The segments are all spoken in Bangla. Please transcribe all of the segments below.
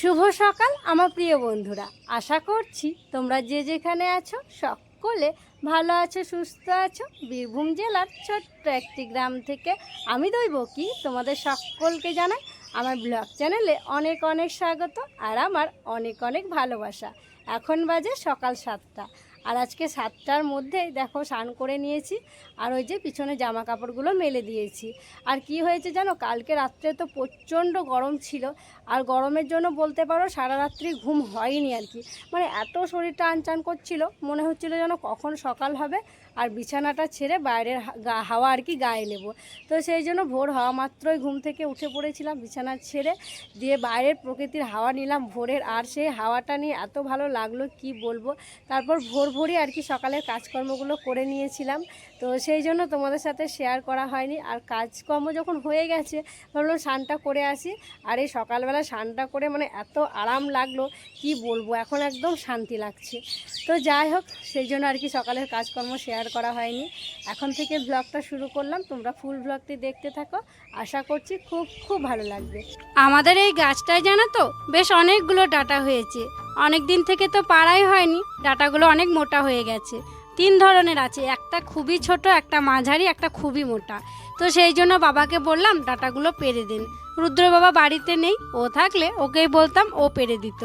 শুভ সকাল, আমার প্রিয় বন্ধুরা। আশা করছি তোমরা যে যেখানে আছো, সকলে ভালো আছো, সুস্থ আছো। বীরভূম জেলার ছোট্ট একটি গ্রাম থেকে আমি দইব কি তোমাদের সকলকে জানাই আমার ব্লগ চ্যানেলে অনেক অনেক স্বাগত আর আমার অনেক অনেক ভালোবাসা। এখন বাজে সকাল সাতটা। আর আজকে সাতটার মধ্যে দেখো স্নান করে নিয়েছি, আর ওই যে পিছনে জামা কাপড়গুলো মেলে দিয়েছি। আর কি হয়েছে জানো, কালকে রাত্রে তো প্রচণ্ড গরম ছিল, আর গরমের জন্য বলতে পারো সারা রাত্রি ঘুম হয়নি আর কি। মানে এত শরীরটা আনচান করছিল, মনে হচ্ছিল যেন কখন সকাল হবে আর বিছানাটা ছেড়ে বাইরের হাওয়া আর কি গায়ে নেব। তো সেই জন্য ভোর হওয়া মাত্রই ঘুম থেকে উঠে পড়েছিলাম, বিছানা ছেড়ে দিয়ে বাইরের প্রকৃতির হাওয়া নিলাম। ভোরের আর সেই হাওয়াটা নিয়ে এত ভালো লাগল, কি বলব? তারপর ভোর ভোরই আর কি সকালের কাজকর্মগুলো করে নিয়েছিলাম। তো সেই জন্য তোমাদের সাথে শেয়ার করা হয়নি। আর কাজকর্ম যখন হয়ে গেছে, ভাবলাম স্নানটা করে আসি। আর এই সকালবেলা স্নানটা করে মানে এত আরাম লাগল, কি বলব? এখন একদম শান্তি লাগছে। তো যাই হোক, সেই জন্য আর কি সকালের কাজকর্ম শেয়ার করা হয়নি। এখন থেকে ব্লগটা শুরু করলাম। তোমরা ফুল ব্লগটি দেখতে থাকো। আশা করছি খুব খুব ভালো লাগবে। আমাদের এই গাছটায় জানো তো, বেশ অনেকগুলো ডাটা হয়েছে। অনেক দিন থেকে তো পাড়াই হয়নি। ডাটাগুলো অনেক মোটা হয়ে গেছে। তিন ধরনের আছে। একটা খুবই ছোট, একটা মাঝারি, একটা খুবই মোটা। তো সেই জন্য বাবাকে বললাম, ডাটাগুলো পেরে দিন। রুদ্র বাবা বাড়িতে নেই, ও থাকলে ওকেই বলতাম ও পেরে দিত।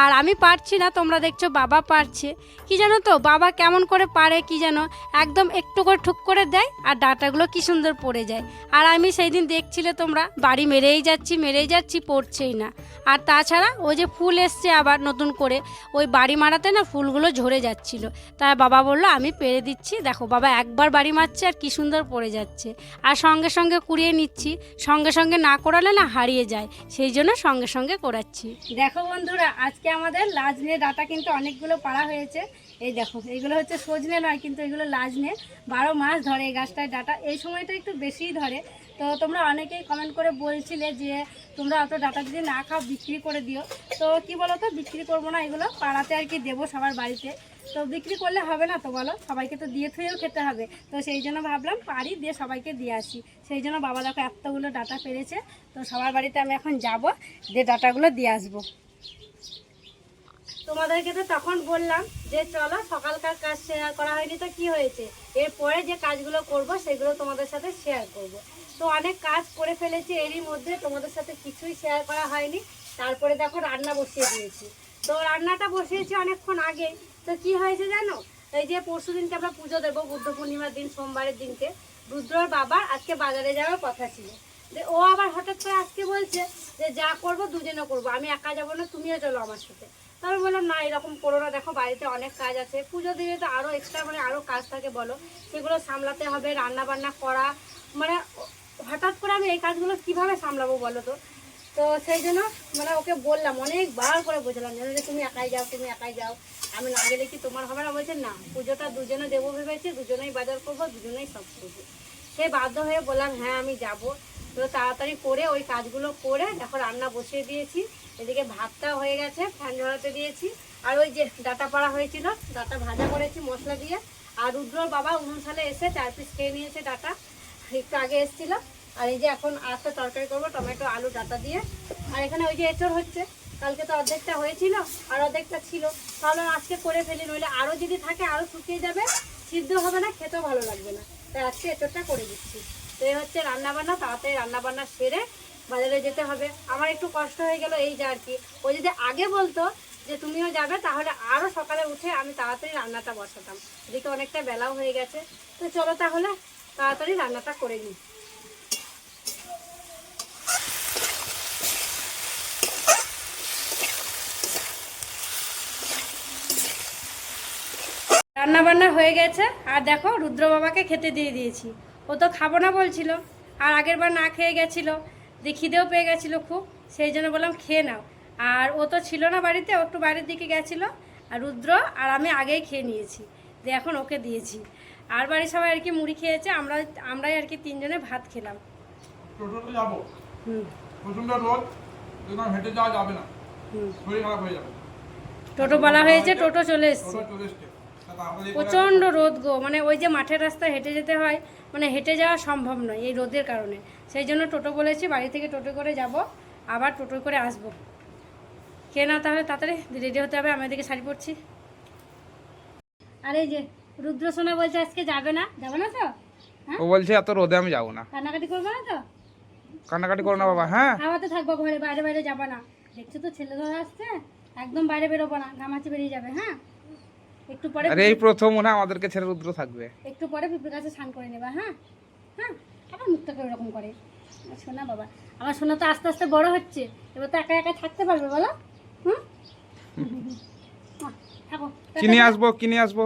আর আমি পারছি না, তোমরা দেখছ বাবা পারছে। কি জানো তো, বাবা কেমন করে পারে কি জানো, একদম একটু করে ঠুক করে দেয় আর ডাটাগুলো কি সুন্দর পড়ে যায়। আর আমি সেই দিন দেখছিলে তোমরা, বাড়ি মেরেই যাচ্ছি মেরেই যাচ্ছি, পড়ছেই না। আর তাছাড়া ওই যে ফুল এসছে আবার নতুন করে, ওই বাড়ি মারাতে না ফুলগুলো ঝরে যাচ্ছিল। তাই বাবা বলল, আমি পেরে দিচ্ছি। দেখো বাবা একবার বাড়ি মারছে আর কি সুন্দর পড়ে যাচ্ছে। আর সঙ্গে সঙ্গে কুড়িয়ে নিচ্ছি, সঙ্গে সঙ্গে না করালে না হারিয়ে যায়, সেই জন্য সঙ্গে সঙ্গে করাচ্ছি। দেখো বন্ধুরা, আজকে আমাদের লাজ লাজনে ডাটা কিন্তু অনেকগুলো পাড়া হয়েছে। এই দেখো এইগুলো হচ্ছে সজনে নয়, কিন্তু এগুলো লাজ লাজনে বারো মাস ধরে এই গাছটায় ডাটা, এই সময়টা একটু বেশিই ধরে। তো তোমরা অনেকেই কমেন্ট করে বলছিলে যে তোমরা অত ডাটা যদি না খাও, বিক্রি করে দিও। তো কি বলো তো বিক্রি করব না, এগুলো পাড়াতে আর কি দেবো সবার বাড়িতে। তো বিক্রি করলে হবে না তো বলো? সবাইকে তো দিয়ে থুয়েও খেতে হবে। তো সেই জন্য ভাবলাম পারি, দিয়ে সবাইকে দিয়ে আসি। সেই জন্য বাবা দেখো এতগুলো ডাটা পেরেছে, তো সবার বাড়িতে আমি এখন যাব, দিয়ে ডাটাগুলো দিয়ে আসব। তোমাদেরকে তো তখন বললাম যে চলো সকালকার কাজ শেয়ার করা হয়নি তো কি হয়েছে? এরপরে যে কাজগুলো করব সেগুলো তোমাদের সাথে শেয়ার করব। তো অনেক কাজ করে ফেলেছি, এরই মধ্যে তোমাদের সাথে কিছুই শেয়ার করা হয়নি। তারপরে দেখো রান্না বসিয়ে দিয়েছি। তো রান্নাটা বসিয়েছি অনেকক্ষণ আগে তো কি হয়েছে জানো? এই যে পরশু দিনকে আমরা পুজো দেবো, বুদ্ধ পূর্ণিমার দিন, সোমবারের দিনকে। রুদ্রর বাবার আজকে বাজারে যাওয়ার কথা ছিল। যে ও আবার হঠাৎ করে আজকে বলছে যে যা করব দুজনে করব, আমি একা যাব না, তুমিও চলো আমার সাথে। তারপর বললাম, না, এরকম করো না। দেখো, বাড়িতে অনেক কাজ আছে। পুজো দিলে তো আরও এক্সট্রা মানে আরও কাজ থাকে, বলো। সেগুলো সামলাতে হবে রান্না বান্না করা। মানে হঠাৎ করে আমি এই কাজগুলো কীভাবে সামলাবো, বলো তো? তো সেই জন্য মানে ওকে বললাম, অনেকবার করে বোঝালাম যে তুমি একাই যাও, তুমি একাই যাও। আমি না গেলে কি তোমার হবে না? বলছে, না, পুজোটা দুজনে দেবো ভেবেছি, দুজনেই বাজার করব, দুজনেই সব করব। সে বাধ্য হয়ে বললাম হ্যাঁ আমি যাব। তো তাড়াতাড়ি করে ওই কাজগুলো করে দেখো রান্না বসিয়ে দিয়েছি। এদিকে ভাতটা হয়ে গেছে, ফ্যান ঝরাতে দিয়েছি। আর ওই যে ডাটা পাড়া হয়েছিল, ডাটা ভাজা করেছি মশলা দিয়ে। আর রুদ্রর বাবা উনুন সালে এসে চার পিস খেয়ে নিয়েছে ডাটা। একটু আগে এসেছিল। আর এই যে এখন আস্তে তরকারি করব, টমেটো, আলু, ডাটা দিয়ে। আর এখানে ওই যে এঁচড় হচ্ছে। কালকে তো অর্ধেকটা হয়েছিল আর অর্ধেকটা ছিল। তাহলে আজকে করে ফেলি, নইলে আরও যদি থাকে আরও শুকিয়ে যাবে, সিদ্ধ হবে না, খেতেও ভালো লাগবে না। তাই আজকে এঁচড়টা করে দিচ্ছি। তো এই হচ্ছে রান্না বান্না তাড়াতাড়ি রান্না বান্না সেরে বাজারে যেতে হবে। আমার একটু কষ্ট হয়ে গেল এই যে আর কি। ও যদি আগে বলতো যে তুমিও যাবে, তাহলে আরও সকালে উঠে আমি তাড়াতাড়ি রান্নাটা বসাতাম। এদিকে অনেকটা বেলাও হয়ে গেছে। তো চলো তাহলে, তাড়াতাড়ি রান্নাটা করে নিই। রান্না বান্না হয়ে গেছে আর দেখো রুদ্র বাবাকে খেতে দিয়ে দিয়েছি। ও তো খাব না বলছিল আর আগের বার না খেয়ে গেছিল দিয়ে খিদেও পেয়ে গেছিল খুব সেই জন্য বললাম খেয়ে নাও। আর ও তো ছিল না বাড়িতে ও একটু বাড়ির দিকে গেছিল আর রুদ্র আর আমি আগেই খেয়ে নিয়েছি। দিয়ে এখন ওকে দিয়েছি। আর বাড়ির সবাই আর কি মুড়ি খেয়েছে আমরা আমরাই আর কি তিনজনে ভাত খেলাম। টোটো বলা হয়েছে টোটো চলে এসছে। প্রচণ্ড রোদ গো মানে ওই যে মাঠের রাস্তায় হেঁটে যেতে হয় মানে হেঁটে যাওয়া সম্ভব নয় এই রোদের কারণে। সেই জন্য টোটো বলেছি বাড়ি থেকে টোটো করে যাব আবার টোটো করে আসব। কে না তাহলে তাড়াতাড়ি রেডি হতে হবে আমি এদিকে শাড়ি পরছি। আর এই যে রুদ্র সোনা বলছে আজকে যাবে না যাবে না তো? ও বলছে এত রোদে আমি যাব না। কান্নাকাটি করবে না তো? কান্নাকাটি করো না বাবা হ্যাঁ। খাওয়াতে থাকব ঘরে বাইরে বাইরে যাবে না। দেখছ তো ছেলে ধরে আসছে একদম বাইরে বেরোবো না ঘামাচি বেরিয়ে যাবে হ্যাঁ? একটু পরে আরে এই প্রথম মনে আমাদেরকে ছেড়ে রুদ্র থাকবে। একটু পরে পিপির কাছে স্নান করে নেবা হ্যাঁ? হ্যাঁ? আবার মুখটা করে। এরকম করে সোনা বাবা আমার সোনা তো আস্তে আস্তে বড় হচ্ছে। এবার তো একা একা থাকতে পারবে বলো হুম? কিনে আসব কিনে আসব?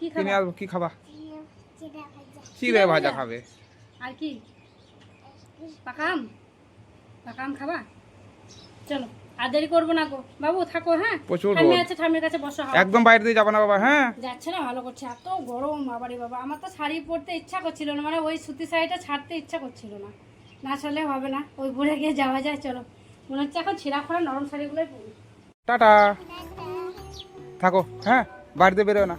কি কিনে আসব কি খাবা? চিড়ে ভাজা খাবে। আর কি? পাকাম? পাকাম খাবা? চলো। আর দেরি করব না গো। বাবু থাকো হ্যাঁ? প্রচুর ঠাম্মি আছে ঠাম্মির কাছে বসো একদম বাইরে দিয়ে যাবে না বাবা হ্যাঁ? যাচ্ছে না ভালো করছে। এত গরম বাবারে বাবা। আমার তো শাড়ি পরতে ইচ্ছা করছিল না মানে ওই সুতি শাড়িটা ছাড়তে ইচ্ছা করছিল না। না ছাড়লে হবে না ওই ঘুরে গিয়ে যাওয়া যায় চলো। মনে হচ্ছে এখন ছিঁড়া ফোড়া নরম শাড়িগুলোই পরি। টাটা। থাকো হ্যাঁ? বাড়িতে বেরো না।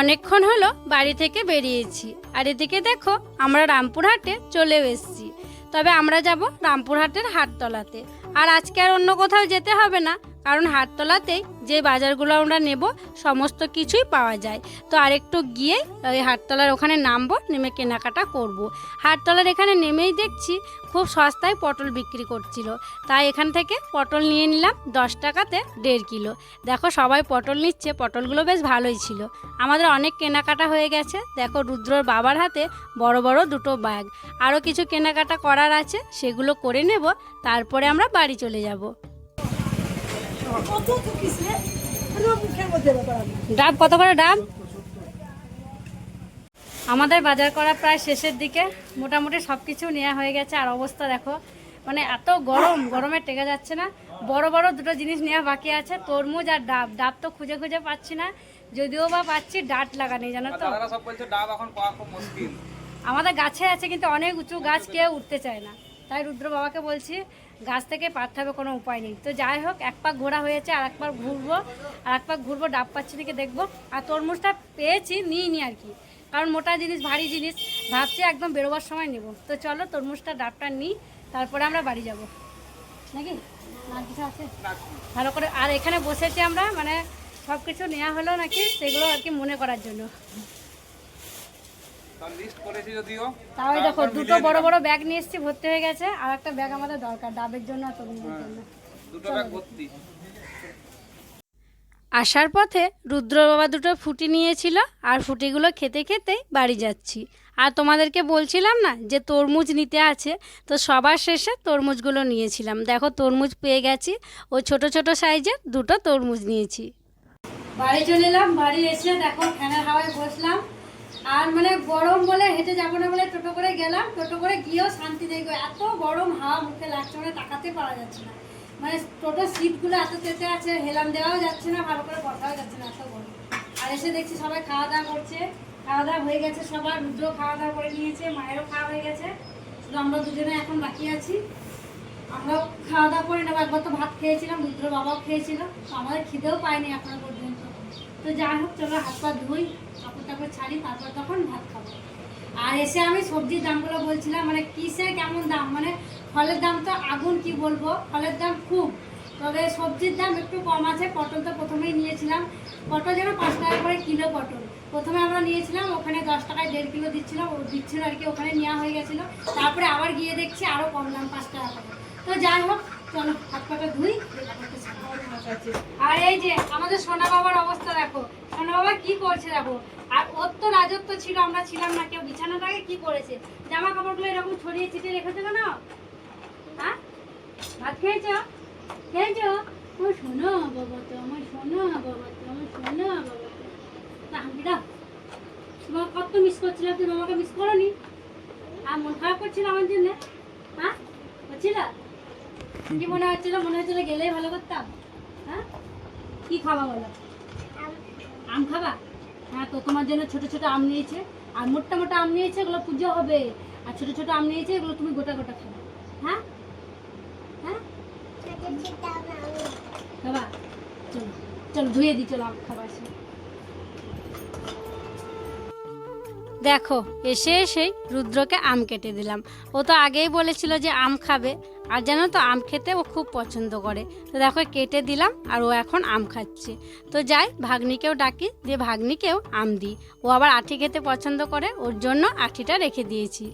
অনেকক্ষণ হলো বাড়ি থেকে বেরিয়েছি। আর এদিকে দেখো আমরা রামপুরহাটে চলেও এসেছি। তবে আমরা যাব রামপুরহাটের হাটতলাতে। আর আজকে আর অন্য কোথাও যেতে হবে না। কারণ হাটতলাতেই যে বাজারগুলো আমরা নেব, সমস্ত কিছুই পাওয়া যায়। তো আরেকটু গিয়ে ওই হাটতলার ওখানে নামবো, নেমে কেনাকাটা করব। হাটতলার এখানে নেমেই দেখছি, খুব সস্তায় পটল বিক্রি করছিল। তাই এখান থেকে পটল নিয়ে নিলাম, দশ টাকাতে দেড় কিলো। দেখো সবাই পটল নিচ্ছে, পটলগুলো বেশ ভালোই ছিল। আমাদের অনেক কেনাকাটা হয়ে গেছে। দেখো রুদ্রর বাবার হাতে বড় বড় দুটো ব্যাগ। আরও কিছু কেনাকাটা করার আছে, সেগুলো করে নেব, তারপরে আমরা বাড়ি চলে যাব। ডাব কত করে ডাব আমাদের বাজার করা প্রায় শেষের দিকে। মোটামুটি সব কিছু নেওয়া হয়ে গেছে। আর অবস্থা দেখো মানে এত গরম গরমে টেকে যাচ্ছে না। বড় বড় দুটো জিনিস নেওয়া বাকি আছে তরমুজ আর ডাব। ডাব তো খুঁজে খুঁজে পাচ্ছি না। যদিও বা পাচ্ছি ডাট লাগানি জানো তো? আমাদের গাছে আছে কিন্তু অনেক উঁচু গাছ কেউ উঠতে চায় না। তাই রুদ্র বাবাকে বলছি, গাছ থেকে পারতে হবে কোনো উপায় নেই। তো যাই হোক, এক পাক ঘোরা হয়েছে, আর এক পাক ঘুরবো, আর এক পাক ঘুরবো, ডাব পাচ্ছি নাকি দেখব। আর তরমুজটা পেয়েছি, নিইনি আর কি। কারণ মোটা জিনিস, ভারী জিনিস, ভাবছি একদম বেরোবার সময় নেব। তো চলো, তরমুজটা, ডাবটা নিই, তারপরে আমরা বাড়ি যাব। নাকি? আর কিছু আছে? ভালো করে, আর এখানে বসেছি আমরা মানে সব কিছু নেওয়া হলো নাকি, সেগুলো আর কি মনে করার জন্য তার লিস্ট করেছি যদিও তাও দেখো দুটো বড় বড় ব্যাগ নিয়ে এসেছি ভর্তি হয়ে গেছে আর একটা ব্যাগ আমাদের দরকার ডাবের জন্য আর তরমুজের জন্য। দুটো ব্যাগ ভর্তি। আসার পথে রুদ্র বাবা দুটো ফুটি নিয়েছিল আর ফুটিগুলো খেতে খেতেই বাড়ি যাচ্ছি। আর তোমাদেরকে বলছিলাম না যে তরমুজ নিতে আছে তো সবার শেষে তরমুজগুলো নিয়েছিলাম। দেখো তরমুজ পেয়ে গেছি ও ছোট ছোট সাইজের দুটো তরমুজ নিয়েছি। বাড়ি চলে এলাম বাড়ি এসে দেখো ফ্যানের হাওয়ায় বসলাম। আর মানে গরম বলে হেঁটে যাব না বলে টোটো করে গেলাম, টোটো করে গিয়েও শান্তি দেখব এত গরম, হাওয়া মুখে লাগছে মানে তাকাতে পারা যাচ্ছে না। মানে টোটো সিটগুলো এত তেতে আছে হেলাম দেওয়াও যাচ্ছে না, ভালো করে বসাও যাচ্ছে না এত গরম। আর এসে দেখছি সবাই খাওয়া দাওয়া করছে। খাওয়া দাওয়া হয়ে গেছে সবার রুদ্র খাওয়া দাওয়া করে নিয়েছে, মায়েরও খাওয়া হয়ে গেছে। শুধু আমরা দুজনে এখন বাকি আছি। আমরাও খাওয়া দাওয়া করে নেব। একবার তো ভাত খেয়েছিলাম রুদ্র বাবাও খেয়েছিল। আমাদের খিদেও পায়নি এখনও পর্যন্ত। তো যাই হোক, চলো হাত পা ধুই। টাপড় ছাড়ি, তারপর তখন ভাত খাব। আর এসে আমি সবজির দামগুলো বলছিলাম মানে কিসের কেমন দাম? মানে ফলের দাম তো আগুন, কি বলব? ফলের দাম খুব। তবে সবজির দাম একটু কম আছে, পটল তো প্রথমেই নিয়েছিলাম। পটল যেন পাঁচ টাকা করে কিলো পটল। প্রথমে আমরা নিয়েছিলাম, ওখানে দশ টাকায় দেড় কিলো দিচ্ছিল দিচ্ছিল আর কি, ওখানে নেওয়া হয়ে গেছিল। তারপরে আবার গিয়ে দেখছি আরও কম দাম, পাঁচ টাকা করে। তো যাই হোক, চলো হাত পাটা ধুই আর এই যে আমাদের সোনা বাবার অবস্থা দেখো। কি করছে দেখো? আর ওর তো রাজত্ব ছিল, আমরা ছিলাম না, কেউ বিছানাটাকে কি করেছে? জামা কাপড়গুলো এরকম ছড়িয়ে ছিটিয়ে রেখেছে কেন হ্যাঁ? ভাত খেয়েছো? খেয়েছো? ও শোনো বাবা তো আমার শোনো বাবা তো আমার শোনো বাবা তো। দাও তোমার কত মিস করছিলাম, তুমি আমাকে মিস করনি? আর মন খারাপ করছিল আমার জন্য? হ্যাঁ? হচ্ছিল কি মনে হচ্ছিল? মনে হচ্ছিল গেলেই ভালো করতাম। হ্যাঁ? কি খাবা বলো? আম খাবা? হ্যাঁ তো তোমার জন্য ছোট ছোট আম নিয়েছে। আর মোটা মোটা আম নিয়েছে এগুলো পুজো হবে। আর ছোট ছোট আম নিয়েছে এগুলো তুমি গোটা গোটা খাবে। হ্যাঁ? হ্যাঁ? খাবা? চলো চলো ধুয়ে দিই চলো আম খাবার। দেখো, এসে এসেই রুদ্রকে আম কেটে দিলাম। ও তো আগেই বলেছিল যে আম খাবে, আর জানো তো, আম খেতে ও খুব পছন্দ করে। তো দেখো, কেটে দিলাম, আর ও এখন আম খাচ্ছে। তো যাই, ভাগ্নিকেও ডাকি, দিয়ে ভাগ্নিকেও আম দিই। ও আবার আঠি খেতে পছন্দ করে, ওর জন্য আঠিটা রেখে দিয়েছি।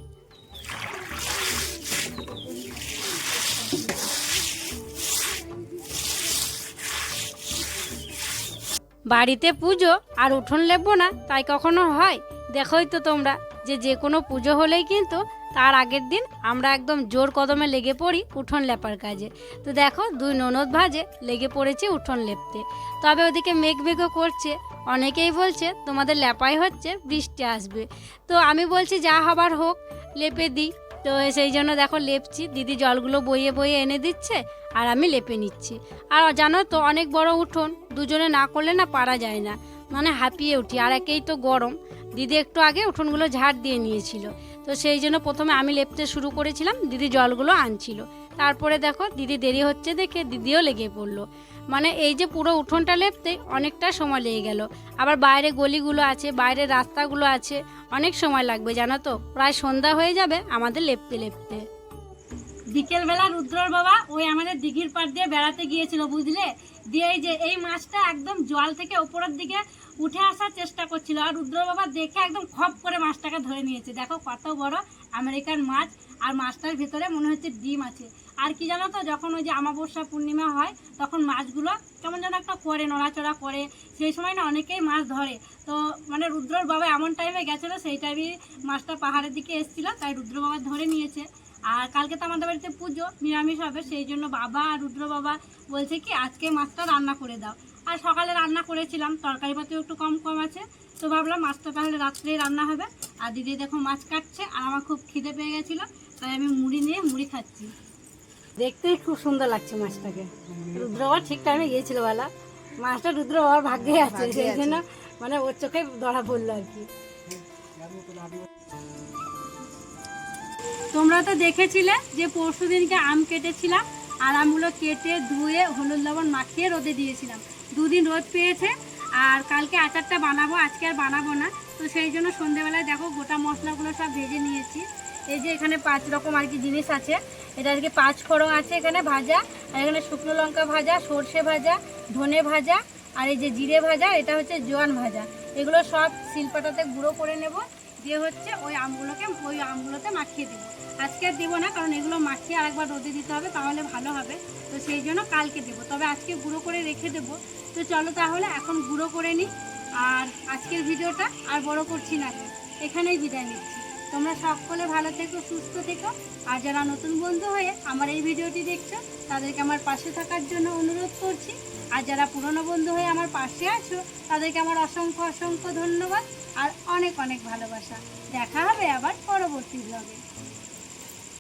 বাড়িতে পুজো আর উঠোন লেপবো না, তাই কখনো হয়? দেখোই তো তোমরা যে যে কোনো পুজো হলেই কিন্তু তার আগের দিন আমরা একদম জোর কদমে লেগে পড়ি উঠোন লেপার কাজে। তো দেখো দুই ননদ ভাজে লেগে পড়েছি উঠোন লেপতে। তবে ওদিকে মেঘ মেঘও করছে। অনেকেই বলছে তোমাদের লেপাই হচ্ছে, বৃষ্টি আসবে। তো আমি বলছি যা হবার হোক, লেপে দিই। তো সেই জন্য দেখো লেপছি, দিদি জলগুলো বইয়ে বইয়ে এনে দিচ্ছে আর আমি লেপে নিচ্ছি। আর জানো তো অনেক বড় উঠোন, দুজনে না করলে না পারা যায় না। মানে হাঁপিয়ে উঠি, আর একেই তো গরম। দিদি একটু আগে উঠোনগুলো ঝাড় দিয়ে নিয়েছিল। তো সেই জন্য প্রথমে আমি লেপতে শুরু করেছিলাম, দিদি জলগুলো আনছিল। তারপরে দেখো, দিদি দেরি হচ্ছে দেখে দিদিও লেগে পড়ল। মানে এই যে পুরো উঠোনটা লেপতে অনেকটা সময় লেগে গেল। আবার বাইরে গলিগুলো আছে, বাইরে রাস্তাগুলো আছে, অনেক সময় লাগবে, জানো তো? প্রায় সন্ধ্যা হয়ে যাবে আমাদের লেপতে লেপতে। বিকেলবেলা রুদ্রর বাবা ওই আমাদের দিঘির পাড় দিয়ে বেড়াতে গিয়েছিল, বুঝলে? দিয়ে এই যে, এই মাছটা একদম জল থেকে ওপরের দিকে উঠে আসার চেষ্টা করছিল আর রুদ্র বাবা দেখে একদম খপ করে মাছটাকে ধরে নিয়েছে। দেখো কত বড় আমেরিকান মাছ আর মাছটার ভিতরে মনে হচ্ছে ডিম আছে। আর কি জানো তো, যখন ওই যে আমাবস্যা পূর্ণিমা হয়, তখন মাছগুলো কেমন যেন একটা করে, নড়াচড়া করে। সেই সময় না অনেকেই মাছ ধরে। তো মানে রুদ্রর বাবা এমন টাইমে গেছিল, সেই টাইমে মাছটা পাহাড়ের দিকে এসেছিল, তাই রুদ্র বাবা ধরে নিয়েছে। আর কালকে তো আমাদের বাড়িতে পুজো, নিরামিষ হবে, সেই জন্য বাবা আর রুদ্র বাবা বলছে কি, আজকে মাছটা রান্না করে দাও। আর সকালে রান্না করেছিলাম তরকারি পাতিও একটু কম কম আছে। তো ভাবলাম মাছটা তাহলে রাত্রেই রান্না হবে। আর দিদি দেখো মাছ কাটছে আর আমার খুব খিদে পেয়ে গেছিল তাই আমি মুড়ি নিয়ে মুড়ি খাচ্ছি। দেখতেই খুব সুন্দর লাগছে মাছটাকে। রুদ্র বাবা ঠিক টাইমে গিয়েছিল বলা। মাছটা রুদ্র বাবার ভাগ্যে আছে সেই জন্য মানে ওর চোখে ধরা পড়ল আর কি। তোমরা তো দেখেছিলে যে পরশু দিনকে আম কেটেছিলাম আর আমগুলো কেটে ধুয়ে হলুদ লবণ মাখিয়ে রোদে দিয়েছিলাম। দুদিন রোদ পেয়েছে, আর কালকে আচারটা বানাবো, আজকে আর বানাবো না। তো সেই জন্য সন্ধেবেলায় দেখো গোটা মশলাগুলো সব ভেজে নিয়েছি। এই যে এখানে পাঁচ রকম আর কি জিনিস আছে। এটা আর কি পাঁচ ফোড়ন আছে এখানে ভাজা, আর এখানে শুকনো লঙ্কা ভাজা, সর্ষে ভাজা, ধনে ভাজা, আর এই যে জিরে ভাজা, এটা হচ্ছে জোয়ান ভাজা। এগুলো সব শিলপাটাতে গুঁড়ো করে নেব। দিয়ে হচ্ছে ওই আমগুলোকে, ওই আমগুলোতে মাখিয়ে দেবো। আজকে আর দেবো না, কারণ এগুলো মাখিয়ে আরেকবার রোদে দিতে হবে, তাহলে ভালো হবে। তো সেই জন্য কালকে দেবো। তবে আজকে গুঁড়ো করে রেখে দেবো। তো চলো তাহলে এখন গুঁড়ো করে নিই। আর আজকের ভিডিওটা আর বড় করছি না এখানেই বিদায় নিচ্ছি। তোমরা সকলে ভালো থেকো, সুস্থ থেকো। আর যারা নতুন বন্ধু হয়ে আমার এই ভিডিওটি দেখছ, তাদেরকে আমার পাশে থাকার জন্য অনুরোধ করছি। আর যারা পুরনো বন্ধু হয়ে আমার পাশে আছো, তাদেরকে আমার অসংখ্য অসংখ্য ধন্যবাদ। আর অনেক অনেক ভালোবাসা। দেখা হবে আবার পরবর্তী ব্লগে